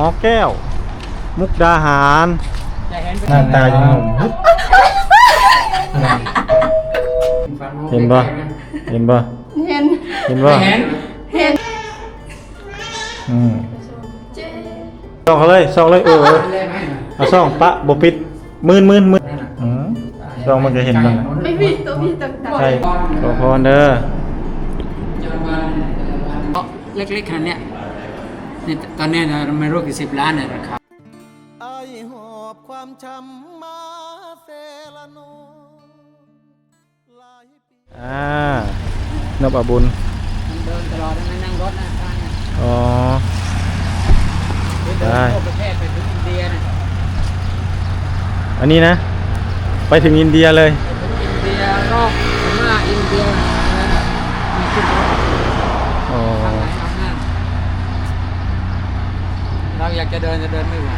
อแก้ว มุกดาหารจะเห็นหน้าตายังหนุ่มเห็นปะเห็นปะเห็นเห็นปะเห็นเห็นอืมส่องเขาเลยส่องเลยเออเออเลยไหมเอาส่องปะบปิดมื่นมื่นมื่นอืมส่องมันจะเห็นมันน่ะไม่มีตัวมีต่างใช่ขอพรเด้อเล็กๆขนาดเนี้ย นี่ตอนเนี้ยเราไม่รู้กี่สิบล้านเนี่ยราคาไอหอบความช้ำมาเซละโนหลายปีอ่านบอบุญมันเดินตลอดไม่นั่งรถนะทางเนี่ยอ๋อเดินทั่วประเทศไปถึงอินเดียเนี่ยอันนี้นะ ไปถึงอินเดียเลยไปถึงอินเดียรอบพม่าอินเดียนะมีขึ้นรถ อ๋อ ทางไหนทางนั้นเรา อยากจะเดินจะเดินไม่ไหว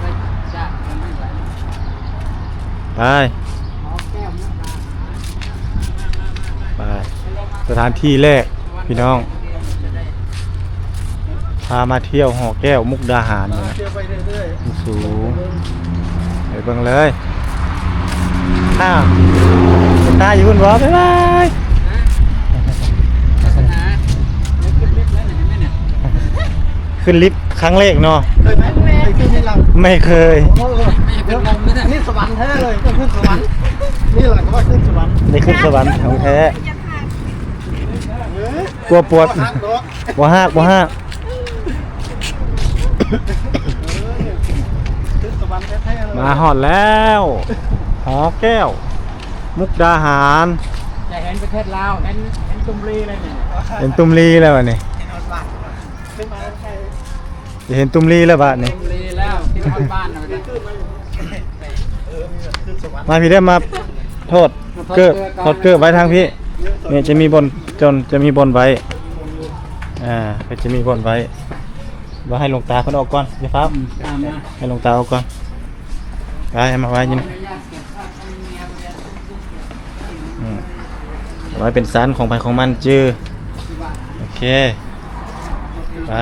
ไม่จะเดินไม่ไหวไปหอแก้วมุกดาหารไปสถานที่แรกพี่น้อง พามาเที่ยวหอแก้วมุกดาหารเนี่ยนะเที่ยวไปเรื่อยสูงไปเบิ่งเลยอ้าวตาอยู่บนวอบ๊ายบาย ขึ้นลิฟต์ครั้งแรกเนาะๆเคยไหมไปขึ้นที่หลังไม่เคยโอ้โหไม่ใช่เป็นลมนะเนี่ยนี่สวรรค์แท้เลยต้องขึ้นสวรรค์นี่แหละก็ว่าขึ้นสวรรค์ได้ขึ้นสวรรค์ของแท้เฮ้ยกลัวปวดหักดอกบ่ฮักบ่ฮักขึ้นสวรรค์แท้ๆเลยมาหอดแล้ว หอแก้ว มุกดาหารจะเห็นประเทศลาวเห็นเห็นตุมรีเลยเนี่ยเห็นตุ้มลีแล้ววะนี่ขึ้นมาใคร จะเห็นตุ้มลีแล้วบะนี่ตุมรีแล้วที่บ้านเรานี่มาพี่ได้มาโทษเกิดโทษเกิดไว้ทางพี่เนี่ยจะมีบนจนจะมีบนไว้ อ่าก็จะมีบนไว้ว่าให้ลงตาเพิ่นออกก่อนอย่าฟ้าให้ลงตาออกก่อนไปมาไว้ยินไว้เป็นสันของไปของมันจื้อโอเคไป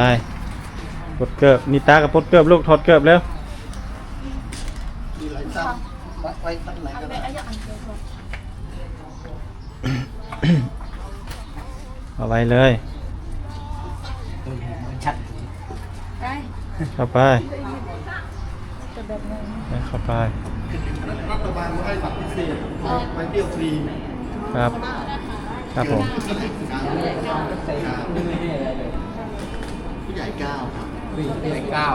ปลดเกิบนี่ตากับปลดเกิบลูกถอดเกิบแล้วมีหลายตั้งไว้ตั้งไหนก็ได้เอาไว้เลยชัดได้เข้าไปให้เข้าไปรัฐบาลให้บัตรพิเศษไปเที่ยวฟรีครับ ครับผมผู้ใหญ่เก้าครับ วิ่งไปเก้า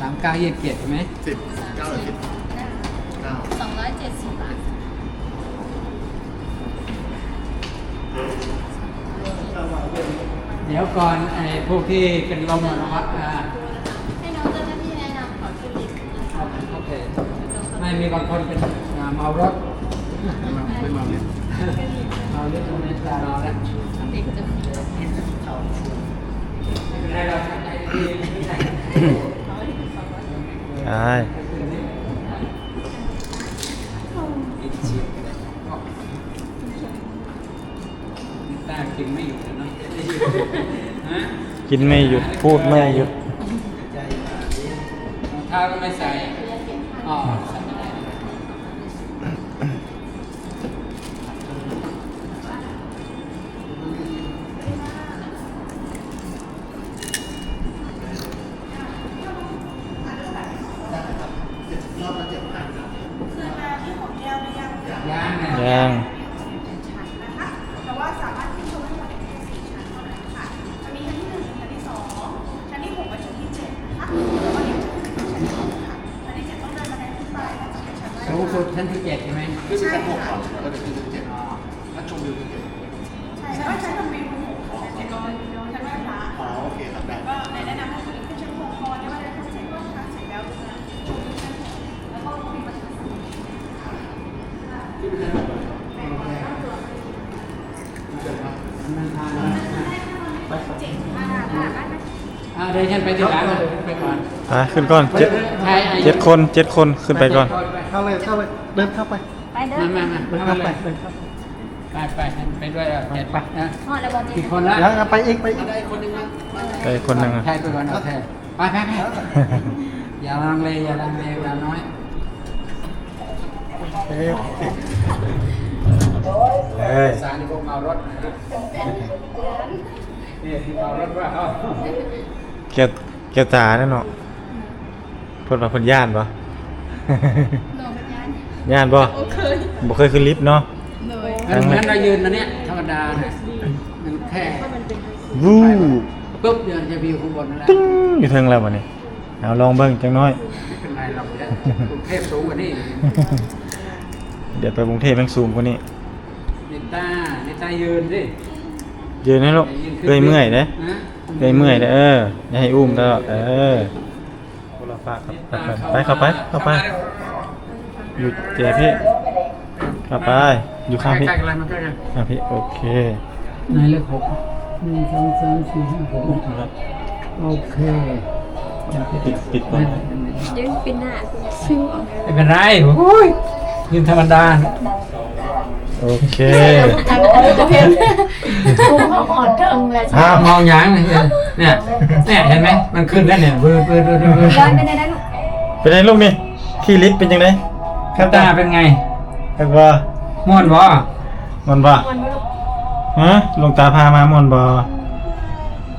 สามเก้ายี่สิบเจ็ดใช่ไหมสิบเก้าหรือสิบเก้าสองร้อยเจ็ดสิบบาทเดี๋ยวก่อนไอ้พวกที่เป็นลมอะนะครับอ่าให้น้องเจ้าหน้าที่แนะนำขอขึ้นลิฟต์โอเคไม่มีบางคนเป็นอ่าเมารถไม่มาเนี่ยเมารถตรงนี้ตาเราแล้ว เด็กจะไม่เป็นไรเราทำ ใจดีใช่กินฉีดไปเลยตากินไม่อยู่เลยเนาะฮะกินไม่หยุดพูดไม่หยุดรองเท้าก็ไม่ใส่อ๋อ งสุดชั้นที่เจ็ดใช่ไหมขึ้นไปชั้นหกก่อนแล้วเดี๋ยวขึ้นชั้นเจ็ดถ้าชมวิวเฉยใช่แล้วก็ชั้นชมวิวหกชั้นเจ็ดก็เป็นชั้นไหว้พระๆอ๋อโอเคครับได้ก็แนะนำให้คุณขึ้นชั้นหกก่อนแล้วก็เดินขึ้นชั้นไหว้พระเสร็จแล้วมาชมวิวชั้นหกแล้วก็มีประตูสามมันทานนะเจ็ดอ่าได้ไหมอ่าเดี๋ยวฉันไปที่หลังนะไปก่อนไปขึ้นก่อนเจ็ดใช่อายุ เจ็ดคนเจ็ดคนขึ้นไปก่อน เข้าเลยเข้าเลยเดินเข้าไปไปเด้อมามามาเดินเข้าเข้ามาไปเลยเดินเข้าไปไปไปไปด้วยอะเจ็ดไปนะหอดแล้วบอลจีกี่คนละยังไปอีกไปอีกได้คนนึงนะไปคนหนึ่งอะใช่ไปก่อนโอเคไปไปไปอย่าลังเลอย่าลังเลอย่าน้อยเฮ้ยสารนี่พวกเมารถนะครับนี่ที่เมารถว่าเอาเกี่ยวเกี่ยวตาแน่เนาะ เพิ่นว่าเพิ่นย่านบ่โนเป็นยันย่านบ่บ่เคยขึ้นลิฟต์เนาะเลยมันเหมือนเรายืนนะเนี่ยธรรมดาเนี่ยมันแค่วู้ปุ๊บเดินจะวิวข้างบนนั่นแหละตึ้งอยู่เทิงแล้วบัดนี้เอาลองเบิ่งจังน้อย ไม่เป็นไรเราจะกรุงเทพสูงกว่านี้เดี๋ยวไปกรุงเทพแม่งซูมกว่านี้นิต้านิต้ายืนสิยืนให้ลูกยืนขึ้นเอ้ยเมื่อยเด้ นะเอ้ยเมื่อยเด้อเอออย่าให้อุ้มตลอดเออ คนละฝากครับไปเข้าไปเข้าไปอยู่เจ๊พี่เข้าไปอยู่ข้างพี่ใกล้ๆกันเลยมันใกล้กันข้างพี่โอเคในเลขหกหนึ่งสองสามสี่ห้าหกโอเคปิดปิดก่อนยืนเป็นหน้าซึ่งออกไม่เป็นไรโอ้ยยืนธรรมดาโอเค จังเลยจะเห็นทุ่งเขาอ่อนเทิงเลยห้ามมองหยางเลยเนี่ยเนี่ยเห็นไหมมันขึ้นแล้วเนี่ยเบื่อเบื่อเบื่อเบื่อย้อนไปได้ได้ลูกเป็นไงลูกนี่ที่ลิฟต์เป็นยังไงข้าตาเป็นไงครับว่าม่วนบ่ม่วนบ่มันไม่ลูกฮะหลวงตาพามาม่วนบ่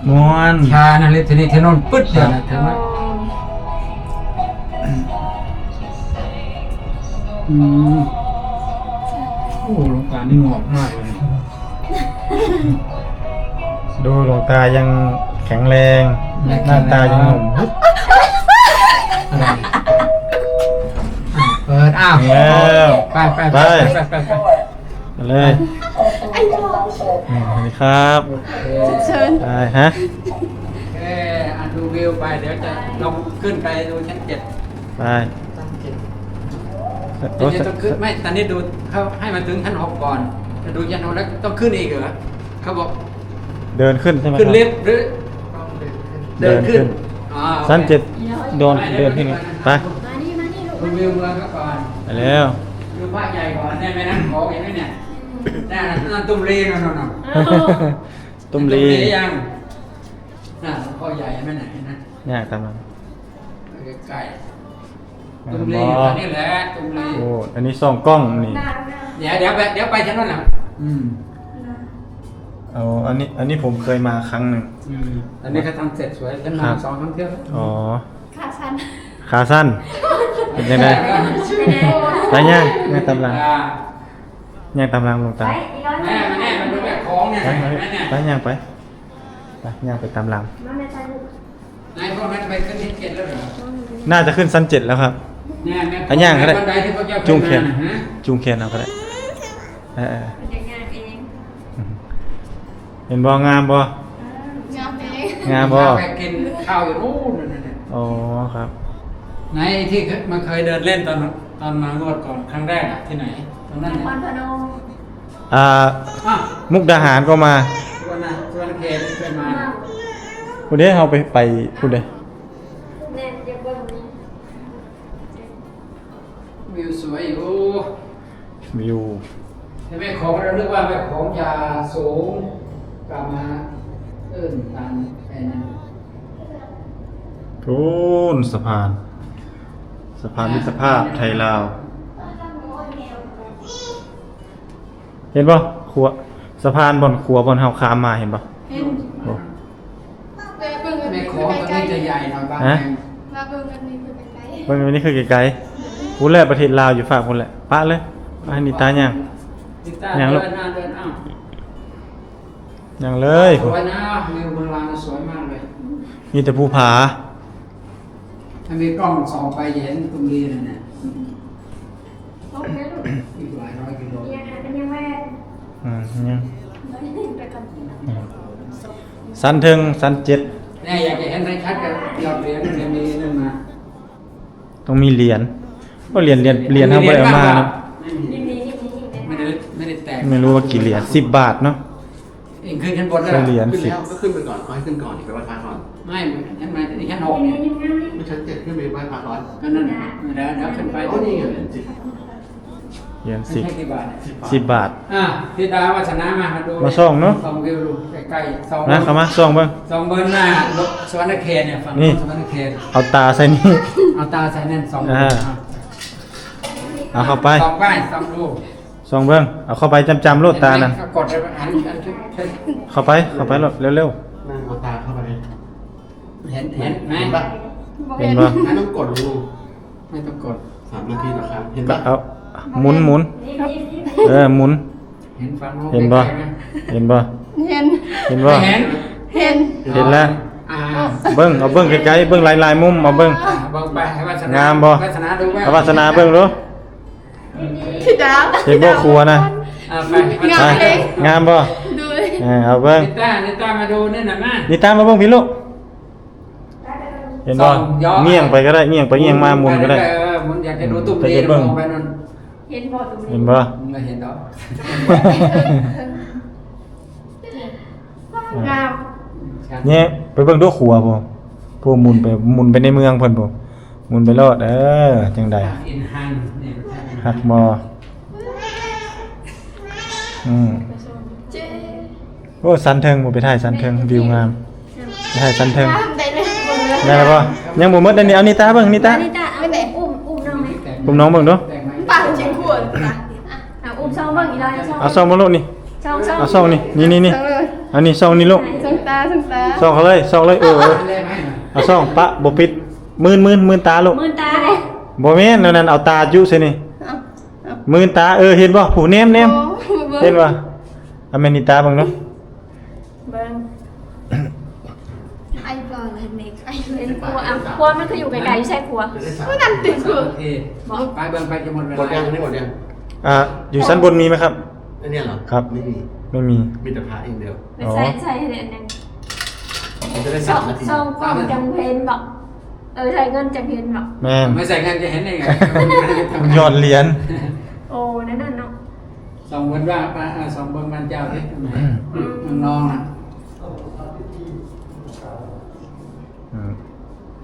ม่วนชานะลิทนี่เทนนปึ๊ดเดียวนะถึงแล้วอืมโอ้หลวงตานี่งอกมากเลย ดูหลวงตายังแข็งแรง หน้าตายังหนุ่มเปิดอ้าวแล้วไปไปไปไปไปไปมาเลยอืมสวัสดีครับเชิญไปฮะเอออะดูวิวไปเดี๋ยวจะลงขึ้นไปดูชั้นเจ็ดไปชั้นเจ็ดโอ้จะต้องขึ้นไม่ตอนนี้ดูเขาให้มาถึงชั้นหกก่อน จะดูชั้นหกแล้วต้องขึ้นอีกเหรอเขาบอกเดินขึ้นใช่ไหมขึ้นครับลิฟต์หรือเดินขึ้นอ๋อโอเคสั้นเจ็ดโดนเดินขึ้นไปมานี่มานี่ลูกดูวิวเมืองเขาก่อนไปแล้วดูภาคใหญ่ก่อนได้ไหมนะขอเห็นไหมเนี่ยนั่นน่ะนั่นตุ้มรีนั่นน่ะน่ะตุ้มลียังน่ะพ่อใหญ่เห็นไหมน่ะเห็นไหมเนี่ยตามนั้นใกล้ๆตุ้มลีอยู่ตอนนี้แหละตุ้มลีโอ้อันนี้ส่องกล้องนี่เดี๋ยวเดี๋ยวไปเดี๋ยวไปชั้นนั้นแหละอืมเอาอันนี้อันนี้ผมเคยมาครั้งหนึ่ง อืมอันนี้เขาทำเสร็จสวยฉันครัมาบสองครั้งเที่ยวแล้วอ๋อขาชันขาสั้นเป็นยังไงไปย่างย่างตำลังอ่าย่างตำลังหลวงตาแม่มาแม่มาดูแบบของเนี่ยไปเห็นไปไหมเนี่ยไปย่างไปไปย่างไปตำลังนายพวกนั้นไปขึ้นที่เจ็ดแล้วเหรอน่าจะขึ้นสั้นเจ็ดแล้วครับ เนี่ยแม่อันย่างก็ได้ บันไดที่พระเจ้าจุงเขียน ขึ้มาะฮะ จูงเคนเอาก็ได้ เออเออเป็นยังไงเองเห็นบ่งามบ่งามเองงามบ่ไปกินข้าวอยู่นู่นนั่นน่ะอ๋อครับไหนที่มันเคยเดินเล่นตอนตอนมางวดก่อนครั้งแรกอะที่ไหนตรงนั้นคอนเนี่ยพนมอ่าอ้าวมุกดาหารก็มาตัวนน่ะตัวนเขตเคยมาคุณเด้เอาไปไปคุณเด้เน่นยังเบิ่งวิวสวยอยู่วิวแต่แม่ ของเรานึกว่าแม่ของยาสูงกลับมาเอิ่นตามไอ้นั่นทูนสะพาน สะพานมิตรภาพไทยลาว เห็นป่ะขัวสะพานบนขัวบนเฮาคามมาเห็นป่ะเห็นโอ้เบิ่งกันแม่นี่ขคือองไกตัวลนี้จะใหญ่หน่อยบางฮะแห่งๆมาเบิ่งกันนี่คือไกลเบิ่งอันนี้คือไกลๆกูแลประเทศลาวอยู่ฝากคนแหละปะเลยปะให้นิตาย่าง ติดตายังลูเดิกนหน้าเดินอ้าวย่างเลยสวยนะวิวเมืองลาวสวยมากเลย มีแต่ภูผา ถ้ามีกล้องส่องไปจะเห็นตรงนี้เลยเนี่ยๆโอเคลูกอีกหลายร้อยกิโลยังเป็นยังแม่อืมยังไปก่อนอืมสันเทิงสันเจ็ดเนี่ยอยากจะเห็นได้ชัดกับยอดเหรียญมันจะมีนั่นมา ต้องมีเหรียญก็เหรียญเหรียญเหรียญเท่าไหร่เอามาเนาะ ไม่ได้แตกไม่รู้ว่ากี่เหรียญสิบบาทเนาะ เองขึ้นชั้นบนแล้วใช่เหรียญขึ้นสิบแล้วก็ขึ้นไปก่อนเอาให้ขึ้นก่อนไปไหว้พระก่อนไม่ชั้นมาที่ชั้นหกเนี่ยไม่ชั้นเจ็ดขึ้นไปไหว้พระร้อนก็นั่นน่ะเดี๋ยวเดี๋ยวขึ้นไปอ๋อนี่ไงเหรียญสิบเหรียญไม่สิบใช่กี่บาทเนี่ยสิบบาท อะพี่ตาวัฒนามามาดูมาส่องเนอะส่องวิวดูใกล้ๆส่องนะเข้ามาส่องเบิ่งส่องเบิ้ลหน้ารถสวรรณเขตเนี่ยฝั่งนี่ สวรรณเขตเอาตาใส่นี่ เอาตาใส่แน่นสองอ่า เอาเข้าไปส่องไปส่องดู ส่องเบิ่งเอาเข้าไปจำๆโลดตานั่นเห็ไหมกดเลยอันอันที่เห็นเข้าไปเข้าไปโลดเร็วนั่งเอาตาเข้าไปเห็นเห็นไหมเห็นปะๆเห็นบ่ไม่ต้องกดลงไม่ต้องกดสามนาทีนะครับ เห็นก็ปะเอาหมุนหมุนเออหมุน เห็นฟังเห็นบ่ใกล้ๆไหมเห็นบ่เห็น เห็นบ่ไม่เห็นเห็น เห็นแล้วอ่าเบิ่งเอาเบิ่งไกลๆเบิ่งหลายๆมุมเอาเบิ่งอ่าเบิ่งไปให้วาสนางามบ่ วาสนาดูไหม เอาวาสนาเบิ่งดู พี่ดาวเห็นบ่ครัวนะอ่าไปงาไปมเลยงามบ่ดูเลยเออเอาเบิ่งนิต้านิต้ามาดูนี่หน่อยมานี่ตามมาเบิ่งพี่ลูกเห็นบ่ส่องย้อน เงี่ยงไปก็ได้เงี่ยงไปเงี่ยงมาหมุนก็ได้ เออหมุนอยากจะดูตุ้มแต่ดีจะเบิ่ง มองไปนั่นเห็นบอตรงนี้เห็นบ่ไม่เห็นหรอกงามเนี่ยไปเบิ่งดูครัวบ่ผู้หมุนไปหมุนไปในเมืองเพิ่นบ่หมุนไปรอดเออจังไดอินฮันนี่ฮักบ่ อืมเจ๊โอ้สันเทิงบ่ไปถ่ายสันเทิงวิวงามไปถ่ายสันเทิงงามได้เลยบนเรือได้แล้วบ่ยังบ่หมดอันนี้เอานี่ตาเบิ่งนี่ตา นี่ตาเอาอุ้มอุ้มน้องไหมผมน้องเบิ่งดูแต่งไหมปากชิงขวดนะเอาอุ้มช่องเบิ่งอีกแล้วช่องเอาซ่องมาลูกนี่ช่องช่องเอาซ่องนี่ นี่นี่นี่ทั้งเลยอันนี้ซ่องนี่ลูกทั้งตาทั้งตาซ่องเขาเลยซ่องเลยเออเออได้ไหมเอาซ่องปะบ่ปิดมืนมืนมืนตาลูกมือตาเลยบ่แม่นนั่นนั่นเอาตาจุซินี่เอาเอามืนตาเออเห็นบ่ผู้เนมเนมโอ้ บิ่งเห็นบ่เอาแม่นี่ตาเบิ่งเนาะเบิ้งไอ้ก่อนเลยเมกไอ้เป็นครัวอะครัวมันคืออยู่ไกลๆใช่ครัวไม่นั่นติดขวดโอเคไปเบิ่งไปจะหมดเวหมดยัลางอันนี้หมดยังอ่าอยู่ชั้นบนมีไหมครับ อันเนี้ยเหรอครับ ไม่มีไม่มี มีแต่พระอย่างเดียวไปใส่ใส่ให้เดือนหนึงมันจะได้ช่สาอมงนาทีช่องความจำเพนบอกเออใช้เงินจำเพนบอกแม่นไม่ใส่เงินจะเห็นได้ไงยอดเหรียญ โอ้นั่นน่ะเนาะ สองเบิ่งว่าอ่าสองเบิ่งมันเจ้าที่ไหนมันน้องน่ะอืม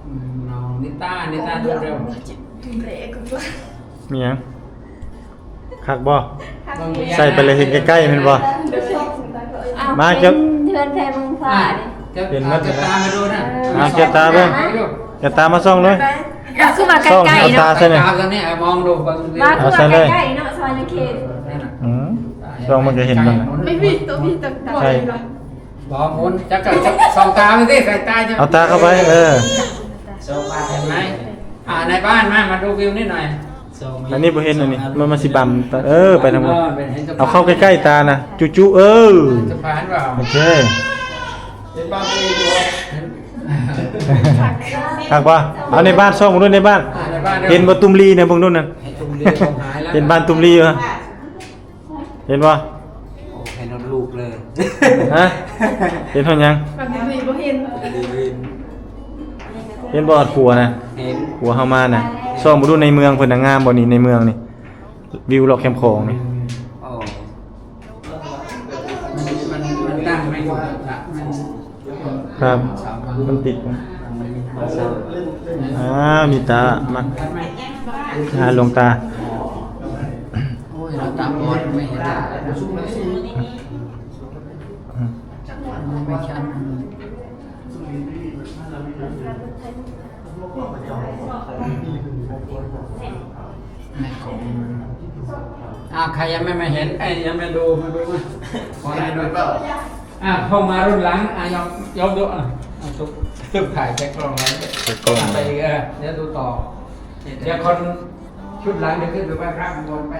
อืมน้องนิต้านิต้าดูเร็วมีหยังคักบ่เบิ่งพญานาคใส่ไปเลยเห็นใกล้ๆแม่นบ่อ้าวมาเป็นเก็บเทือนแพรเมืองฟ้าอะดิจะเห็นไหมอาจะตามมาดูนะอะเก็บตาเบิ่งอย่าตามมาส่องเลยอะคือมาใกส่องล้เอาๆตาเนาะใส่หน่อยตามตอนนี้มองดูเบิ่งดูมาคือเอาใส่มาเลยใกล้ๆเนาะซอยนาเขตนั่นน่ะอื มส่องมันจะเห็นมันน่ะไม่มีตัวพี่ต่างตาใช่บอกหมุนจะกัดจะสองตาไปสิใส่ตาจะเอาตาเข้าไปเออสองตาเห็นไหมอ่าในบ้านมามาดูวิวนิดหน่อยอันนี้บ่เห็นอันนี้มันมาสิบัมตาเออไปทางบนห็นสะพนเอาเข้าใกล้ๆตานะจุๆเออสะพานเปล่าโอเคเห็นบ้านตัวเองดูเห็นคักบ่เอาในบ้านส่องมาด้วยในบ้าน อ่าในบ้านเห็นบ่ตุ้มลีเนี่ยเบิ่งนู่นน่ะ เห็นตรงเดียวหายแล้วเห็นบ้านตุ้มลีเหรอ เห็นบ่โอ้เห็นเอาลูกเลยฮะเห็นเท่ายังปฏิบัติบ่เห็นเห็นบ่อดขัวนะเห็นขัวเฮามาน่ะส่องมาดูในเมืองเพิ่นน่ะงามบ่นี่ในเมืองนี่ วิวรอบแคมป์ของนี่โอ้มันมันมันตั้งไม่ถูกละมันครับสามวันมันติดอ่ามีตามักหาหลวงตาโอ้ย เราตาบอดไม่เห็นละไม่ชันไม่คงอ่าใครยังไม่มาเห็นไอ้ยังไม่ดูมาดูมาขอให้ดูเปล่าอ่าพอมารุ่นหลังอะยอมยอมดูอะทุกทุกถ่ายแจ็คกล้องไว้กล้องไปอีกเออเดี๋ยวดูต่อเดี๋ยวคนชุดหลังเดี๋ยวขึ้นไปไหว้พระข้างบนไป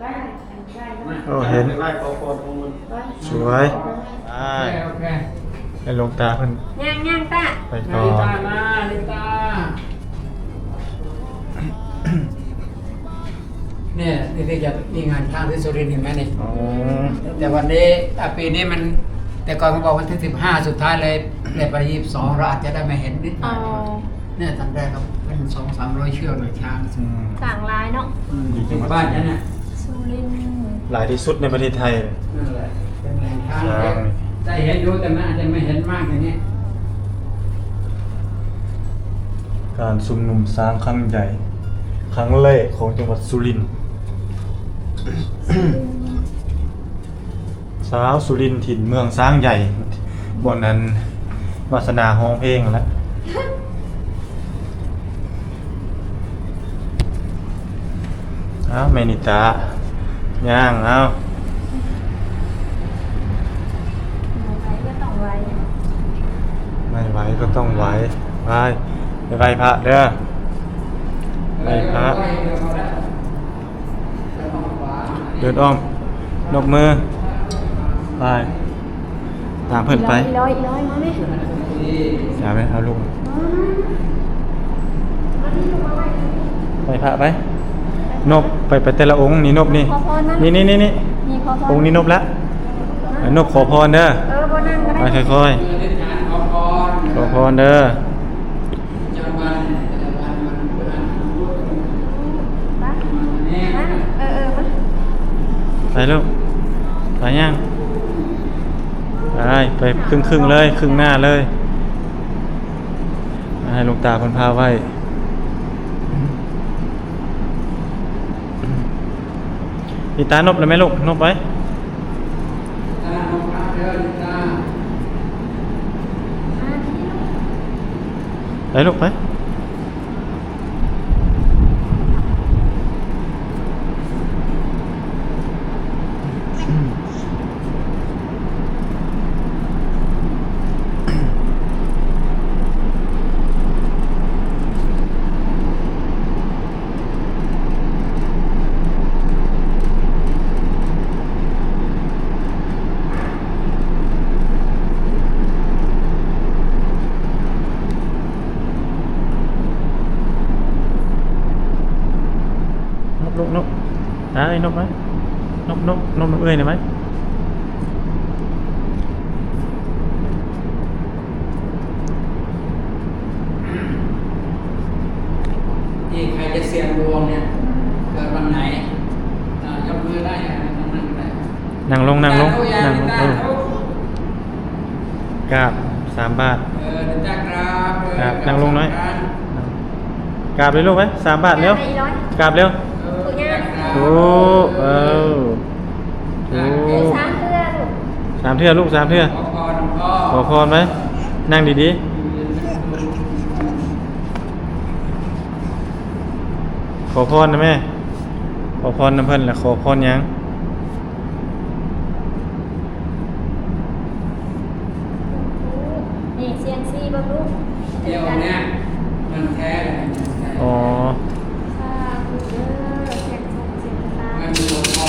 ได้ โอ้เห็นสวยอ่าโอเคโอเคให้หลวงตาเพิ่นย่างย่างตาไปก่นาอฬิตานมานาฬิตาเนี่ยนี่ที่จะมีงานข้างที่สุรินทร์เห็นไหมนี่อ๋อแต่วันนี้อะปีนี้มัน แต่ก่อนเขาบอกวันที่สิบห้าสุดท้ายเลยเลยไปยี่สิบสองเราอาจจะได้มาเห็นนิดหน่อ๋ออยเนี่ยตอนแรกก็เป็นสองสามร้อยเชือกเลยช้างอืมต่างลายเนาะอยู่บ้านฉันน่ะ สุรินทร์หลายที่สุดในประเทศไทยเลยนั่นแหละเป็นแหล่งช้างช้างได้เห็นอยู่แต่มันอาจจะไม่เห็นมากอย่างนี้การชุมนุมสร้างครั้งใหญ่ ครั้งแรกของจังหวัดสุรินทร์สาวสุรินทร์ถิ่นเมืองสร้างใหญ่บนนั้นวาสนาห้องเพลงแล้วเอาเมนิตา ย่างเอาก็ต้องไว้ไม่ไหวก็ต้องไหวไปไปไหว้พระเด้อไหว้พระเดินอ้อมนกมือไปตามเพื่อนไปอีร้อยร้อยมาไหมอย่าไปเอาลูกไปพระไป นบไปไปแต่ละองค์นี่นบนี่ขอพรนะนี่นี่นี่นี่มีขอพรองค์นี้นบละนบขอพรเด้อเออบ่นั่งก็ไปได้ค่อยอธิษฐานขอพรๆขอพรเด้อจังหวันจังหวันมันเพื่อนมานี่มาเออเออมาไปลูกไปยังไปไปครึ่งครึ่งๆเลย ครึ่งหน้าเลยให้หลูกตาเพันพาไว้ อิตานบเลยไหมลูกนบไว้ตาของพระเด้อตาไปลูกไปนบลูกนบได้นบไหมนบนบนบนบเอ้ยหน่อยไหมที่ใครจะเสี่ยงดวงเนี่ยเกิดวันไหนอ่ายกมือได้นะตรงนั้นก็ได้นั่งลงนั่งลงตาเขายานั่งลงตาเออเขากราบสามบาทเออเดี๋ยวจะกราบเออครับนั่งลงหน่อยกราบกราบเลยลูกไหมสามบาทเร็วอีร้อยกราบเร็วเออจะกราบโอ้เออ โอ้สามเทื่อลูกสามเทื่อลูกสามเทื่อขอพรพ่อขอพรไหมนั่งดีๆ ขอพรนะแม่ ขอพรนะเพื่อนแหละขอพรยัง นี่เซียนซี่บ่ลูก เที่ยวเนี่ยมันแท้เลย อ๋อ สาธุเด้อเสียงสูงเสียงตา มันมีหลวงพ่อ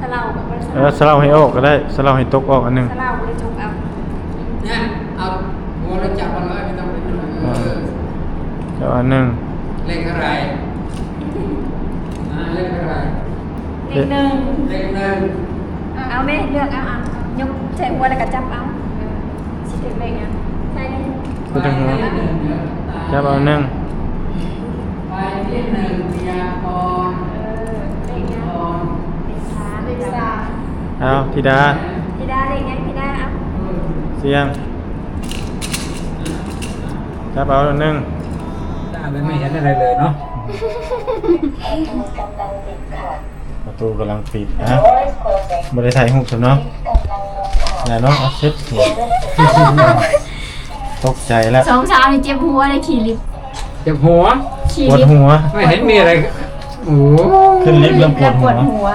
สลาวกับบริษัท เออสลาให้ออกก็ได้สลาให้ตกออกอันหนึง สลาวบริจงเอาเนี่ยเอาหัวแล้วจับมันเลยไม่ต้องไปดูเออเดี๋ยวอันหนึงเลขอะไรอ่าเลขอะไรเลขหนึ่งเลขหนึ่งเอาไหมเลือกเอาเอายกใช้หัวแล้วก็จับเอาเออสิถึงเลขยังใช่เลยพูดถึงหัวไปที่หนึ่งเดี๋ยวตายจับเอาอันหนึงไปที่หนึ่งพยากรณ์เออเลขยังพร เลขสามเลขสาม เอาธิดาพี่ดาเลขยังพี่ดาเอาเสียงจับเอาอันหนึงตาเลยไม่เห็นอะไรเลยเนาะประตูกำลังปิดนะบริถ่ายหูปสำเนาะอย่าเนาะเอาเช็ดหัวตกใจแล้วสองสาวนี่เจ็บหัวเลยขี่ลิฟต์เจ็บหัวขี่ปวดลิฟต์หัว ไม่เห็นมีอะไรโอ้โหขึ้นลิฟต์แล้วปวดหัวแล้วปวดหัว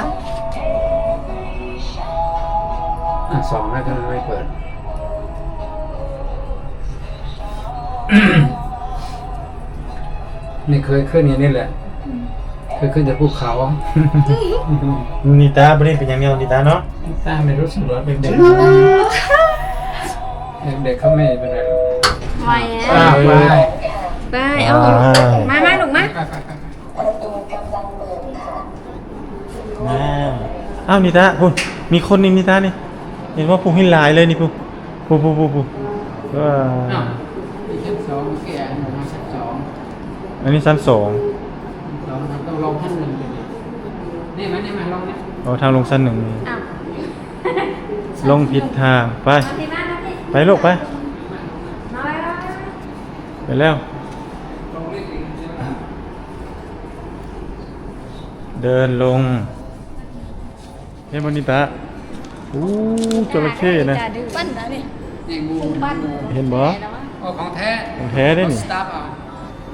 สองแล้วก็ไม่เปิดนี่เคยขึ้นอย่างนี้แหละ เคยขึ้นจากภูเขานิตาบริเป็นอย่างเดียวนิตาเนาะตาไม่รู้สึกว่าเป็นเด็กเด็กๆเขาไม่เป็นไรหรอกไว้อ่าอะไปไปเอามามาลูกมาอ้าวอ้าวนิตาพูดมีคนนี่นิตานี่ เห็นว่าพูหินหลายเลยนี่พูพูพูพูพูว้าอ้าวมีชั้นสองแก่หนูมาชั้นสองอันนี้ชั้นสองสองเราต้องลงชั้นหนึ่งเลยดินี่ไหมนี่มาลงนะเอาทางลงชั้นหนึ่งนี่อ้าวลงผิดทางไป มาที่มามาที่ไปลูกไป มาไว้มาไว้ไปแล้วลงนิดนึงใช่ไหมเดินลงเห็นบนิตา อู้จระเข้นะ ปั้นนะนี่นี่งูปั้นเห็นบ่โอ้ของแท้ของแท้ได้นี่สตาร์ฟเอา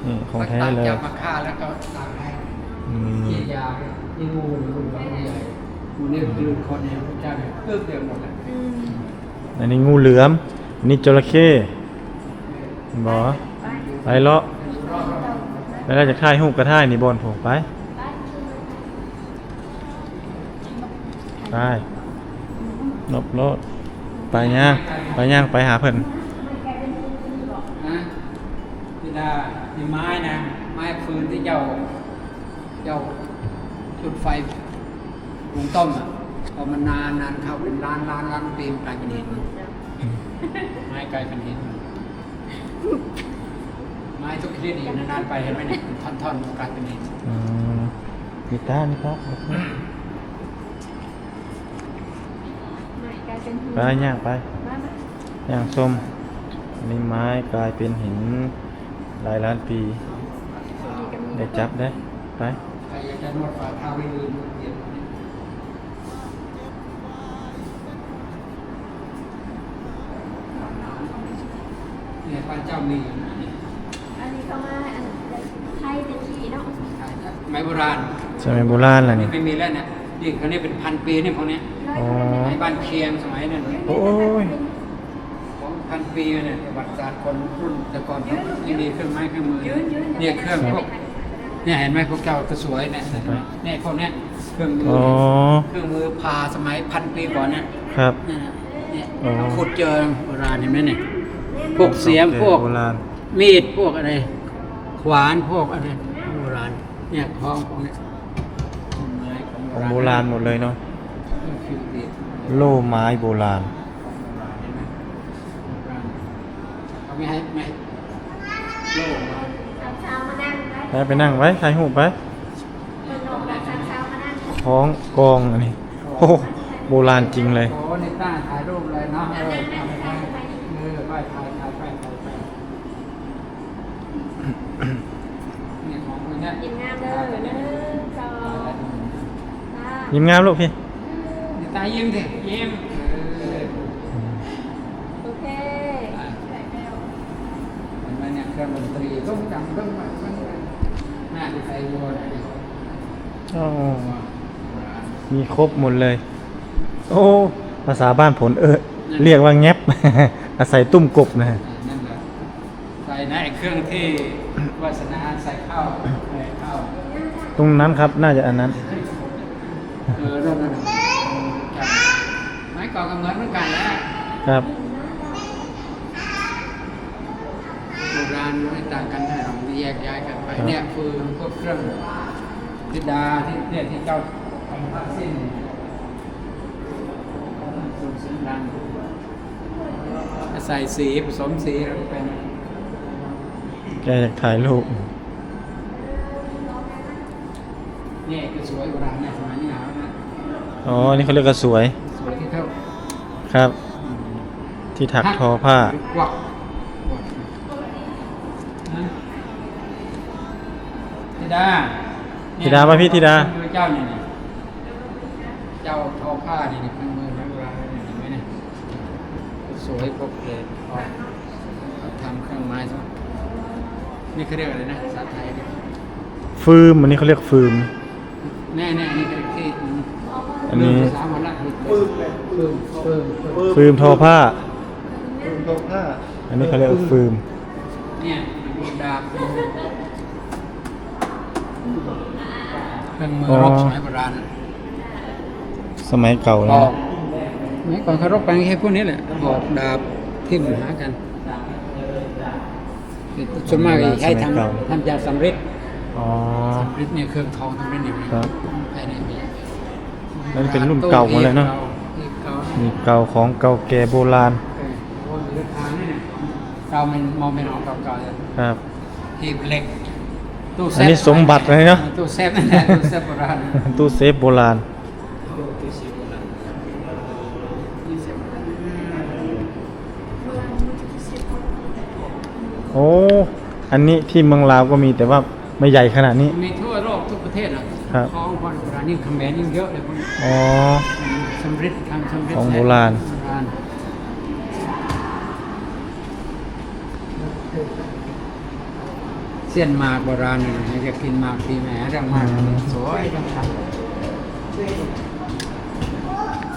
นี่ของแท้เลยจับมาฆ่าแล้วก็ตากให้อืมยี่ยายี่งูงูใหญ่งูนี่คือคนเนี่ยพระเจ้าเนี่ยเลือกเดียวหมดเลยอันนี้งูเหลือมอันนี้จระเข้เห็นบ่ไปเลาะไปแล้วจะถ่ายรูปกระถ่ายนี่บอนผมไป ไป นบรถไปย่างไปย่างไปหาเพิ่นนะนี่ดานี่ไม้นะ ไม้ฟืนที่เจ้าเจ้าจุดไฟหุงต้มอะพอมันนานนานเข้าเป็นล้านล้านล้านปีมันกลายเป็นหินไม้กลายเป็นหินไม้ทุกชนิดอยู่นานๆไปเห็นไหมเนี่ยเป็นท่อนๆมันกลายเป็นหินอืมนิ ต้านิต้าไปย่างไปย่างส้มอันนี้ไม้กลายเป็นหินหลายล้านปีได้จับได้ไปใครอยากจะนวดฝ่าเท้าไม่ลืมเย็นเนี่ยพระเจ้ามีอยู่นะนี่อันนี้ก็มาอันไทยตะกี้เนาะใช่ครับไม้โบราณสมัยโบราณล่ะนี่ ไม่มีแล้วนะนี่เขานี่เป็นพันปีนี่พวกเนี้ย อ๋อไม้บ้านเคียงสมัยนั้นโอ้ยของพันปีเนี่ยประวัติศาสตร์คนรุ่นแต่ก่อนเขาไม่มีเครื่องไม้เครื่องมือเนี่ยเครื่องพวกเนี่ยเห็นไหมพวกเจ้าก็สวยเนี่ยเนี่ยพวกเนี้ยเครื่องมืออ๋อเครื่องมือพาสมัยพันปีก่อนเนี่ยครับเนี่ยนะเนี่ยอ๋อขุดเจอโบราณเห็นไหมเนี่ยพวกเสียมพวกโบราณมีดพวกอะไรขวานพวกอะไรโบราณเนี่ยของพวกเนี้ยไม้ของของโบราณหมดเลยเนาะคิวติด โล่ไม้โบราณเขาไม่ให้ไม่ให้โล่มาเช้าๆมานั่งไว้ไปไปนั่งไว้ถ่ายรูปไปเพิ่นลงแบบเช้าๆมานั่งคล้องกองอันนี้โอ้โบราณจริงเลย โอ้นี่ต้าถ่ายรูปเลยเนาะเออถ่ายไปเออไปถ่ายถ่ายไปถ่ายไปนี่ของคุณเนี่ยยิ้มงามเด้อหนึ่งสองสามยิ้มงามลูกพี่นี่ ตายิ้มสิยิ้มเออโอเคเห็นไหมเนี่ยเครื่องดนตรีต้องจำต้องมาต้องมาหน้าที่ใส่วัวเนี่ยอ๋อมีครบหมดเลย โอ้ ภาษาบ้านผลเออ เรียกว่าแงบอาศัยตุ้มกบนะฮะนั่นแหละใส่นะไอ้เครื่องที่วาสนาใส่ข้าวใส่ข้าวตรงนั้นครับ น่าจะอันนั้น เออนั่นนั่นจับไม้ ก่อนก็เหมือนเหมือนกันแหล้วครับโบราณไม่ต่างกันนะเราแยกย้ายกันไปเนี่ยคือพวกเครื่องธิดาที่เนี่ยที่เจ้าทำผ้าสิ้นส่วนสีดังใส่สีผสมสีแล้วก็เป็นแกอยากถ่ายรูปเนี่ยคือสวยโบราณเนี่ยสมัยนี้หนาวนะอ๋อ นี่เขาเรียกกระสวย สวยที่เท่า ครับ ที่ถักทอผ้ากวักนะธิดาธิดาป่ะพี่ธิดาเครื่องมือเจ้าเนี่ยนี่เจ้าทอผ้านี่นี่เครื่องมือนักโบราณเนี่ยเห็นไหมเนี่ยสวยครบเลยเอาเอาทำเครื่องไม้ซะนี่เขาเรียกอะไรนะภาษาไทยเนี่ยฟืมอันนี้เขาเรียกฟืม แน่แน่ๆอันนี้เขาเรียกที่อันนี้เรื่องภาษาหมด ละปืนปืนปืนปืนฟืมทอผ้าโลผ้าอันนี้เขาเรียกว่าฟืมเนี่ยมีดาบมีเครื่องมือรบสมัยโบราณสมัยเก่าบแล้วอกสมัยก่อนเขารบกันแค่พวกนี้แหละบอกดาบทิ่มหากันส่วนมากใช้ทำทำจากสำริดอ๋อสำริดเนี่ยเครื่องทองสำริดเนี่ยครับภายในมี นั่นเป็นรุ่นเก่าหมดเลยเนอะนี่เก่ามีเก่าของเก่าแก่โบราณเออโอ้ยมีราคาเนี่ยนะเรามันมองเป็นของเก่าๆเลยครับ หีบเหล็กตู้เซฟอันนี้สมบัติเลยเนาะตู้เซฟนั่นแหละตู้เซฟโบราณตู้เซฟโบราณตู้เซฟโบราณตู้เซฟโบราณโอ้อันนี้ที่เมืองลาวก็มีแต่ว่าไม่ใหญ่ขนาดนี้ มีทั่วโลกทุกประเทศเหรอ ครับคล้องคนโบราณนี่เขมรยิ่งเยอะเลยพวกนี้อ๋อ สำริดทำสำริดของโบราณ โบราณเส้นหมากโบราณเนี่ยอยากกินหมากปีแหมเรื่องหมากเนี่ยสวยจังครับ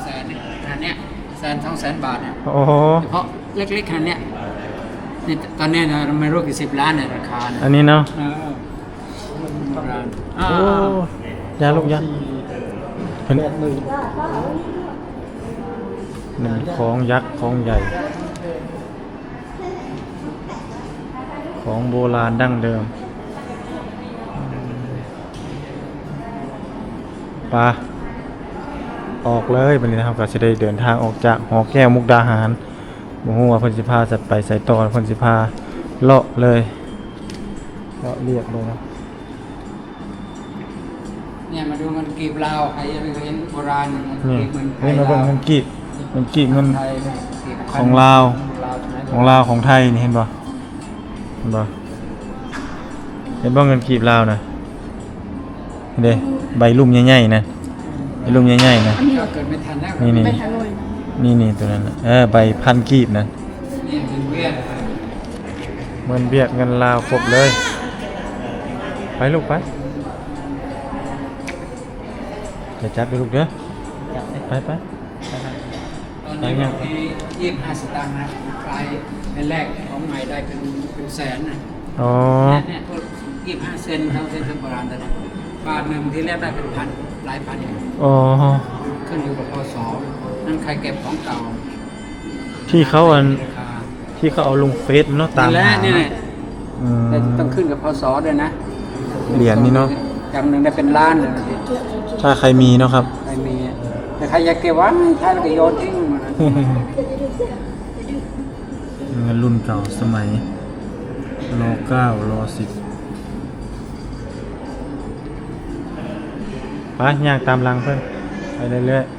แสนเนี่ยอันเนี้ยแสนสองแสนบาทเนี่ย โอ้โหเฉพาะเล็กๆคันเนี้ยนี่ตอนเนี้ยนะไม่รู้กี่สิบล้านเนี่ยราคาเนี่ยอันนี้เนาะ เออโบราณอ่าโอ้ ยาลูกยาเห็นหนึ่งของยักษ์ของใหญ่ ของโบราณดั้งเดิมปาออกเลยวันนี้นะครับก็จะได้เดินทางออกจากหอแก้วมุกดาหารบ่ฮู้ว่าพิ่นสิพาจะไปใส่ต่อเพิ่นสิพาเลาะเลยเลาะเรียบเลยนะ เนี่ยมาดูเงินกีบลาวใครจะไปเห็นโบราณเงินนี่กีบเงินไทนี่ยมาลาเบิ่งวเงินกีบเงินกีบเงินไทยกีบของลาวลาวใช่ไหมของลาวของไทยนี่เห็นบ่เห็นบ่เห็นบ่เงินกีบลาวนะเห็นเด้ใบลุ่มใหญ่ๆนะใบลุ่มใหญ่ๆนะถ้าเกิดไม่ทันแล้วนี่นี่ ไปทางโน้นนี่นี่ตัวนั้นน่ะเออใบพันกีบนะนี่เป็นเวียนเงินเบียดเงินลาวครบเลย ไปลูกไป อย่าจับไปลูกเด้อไปไปตอนนี้บางทียี่สิบห้าสตางค์นะปลายเป็นแรกของใหม่ได้เป็นเป็นแสนนะอ๋อเนี่ยเนี่ยพวกยี่สิบห้าเซนเท่าเซนโบราณแต่เนี่ยบาทหนึ่งที่แรกได้เป็นพันหลายพันอย่างอ๋อขึ้นอยู่กับพศนั่นใครเก็บของเก่า ที่เขาอันที่เขาเอาลงเฟซเนาะตามนี่แหละหานี่แหละอืมแต่ต้องขึ้นกับพศด้วยนะเหรียญนี่เนาะ อย่างหนึ่งได้เป็นล้านเลยถ้าใครมีเนาะครับใครมีอะแต่ใครอยากเก็บไว้ใช้แล้วก็โยนทิ้งมันนะเงินรุ่นเก่าสมัยรอเก้ารอสิบไปย่างตามหลังเพื่อนไปเรื่อยๆ